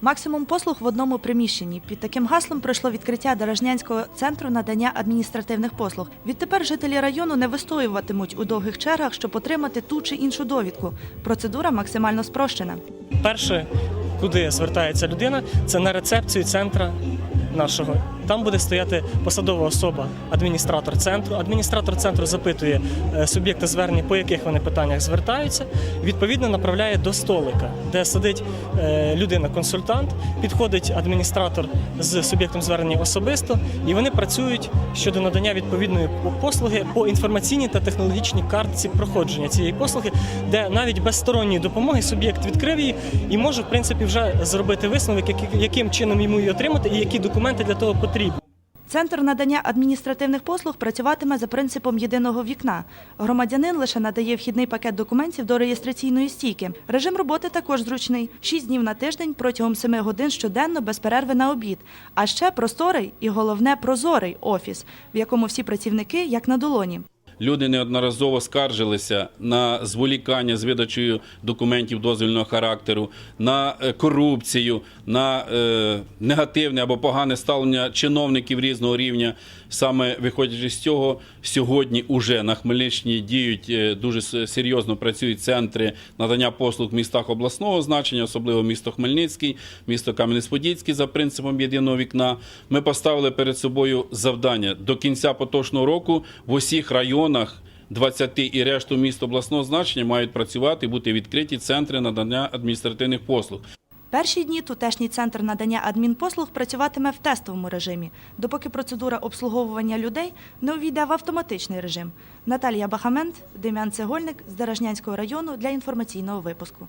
Максимум послуг в одному приміщенні. Під таким гаслом пройшло відкриття Дорожнянського центру надання адміністративних послуг. Відтепер жителі району не вистоюватимуть у довгих чергах, щоб отримати ту чи іншу довідку. Процедура максимально спрощена. Перше, куди звертається людина, це на рецепцію центра нашого. Там буде стояти посадова особа, адміністратор центру. Адміністратор центру запитує е, суб'єкта звернення, по яких вони питаннях звертаються. Відповідно, направляє до столика, де сидить е, людина-консультант, підходить адміністратор з суб'єктом звернення особисто, і вони працюють щодо надання відповідної послуги по інформаційній та технологічній картці проходження цієї послуги, де навіть без сторонньої допомоги суб'єкт відкрив її і може в принципі вже зробити висновок, яким чином йому її отримати і які документи для того потрібні. Центр надання адміністративних послуг працюватиме за принципом єдиного вікна. Громадянин лише надає вхідний пакет документів до реєстраційної стійки. Режим роботи також зручний: 6 днів на тиждень протягом 7 годин щоденно без перерви на обід. А ще просторий і головне прозорий офіс, в якому всі працівники як на долоні. Люди неодноразово скаржилися на зволікання з видачею документів дозвільного характеру, на е, корупцію, на е, негативне або погане ставлення чиновників різного рівня. Саме виходячи з цього, сьогодні уже на Хмельниччині діють е, дуже серйозно працюють центри надання послуг в містах обласного значення, особливо місто Хмельницький, місто Кам'янець-Подільський за принципом єдиного вікна. Ми поставили перед собою завдання до кінця поточного року в усіх районах. 20 і решту міст обласного значення мають працювати і бути відкриті центри надання адміністративних послуг. Перші дні тутешній центр надання адмінпослуг працюватиме в тестовому режимі, допоки процедура обслуговування людей не увійде в автоматичний режим. Наталія Бахамент, Дем'ян Цегольник з Дорожнянського району для інформаційного випуску.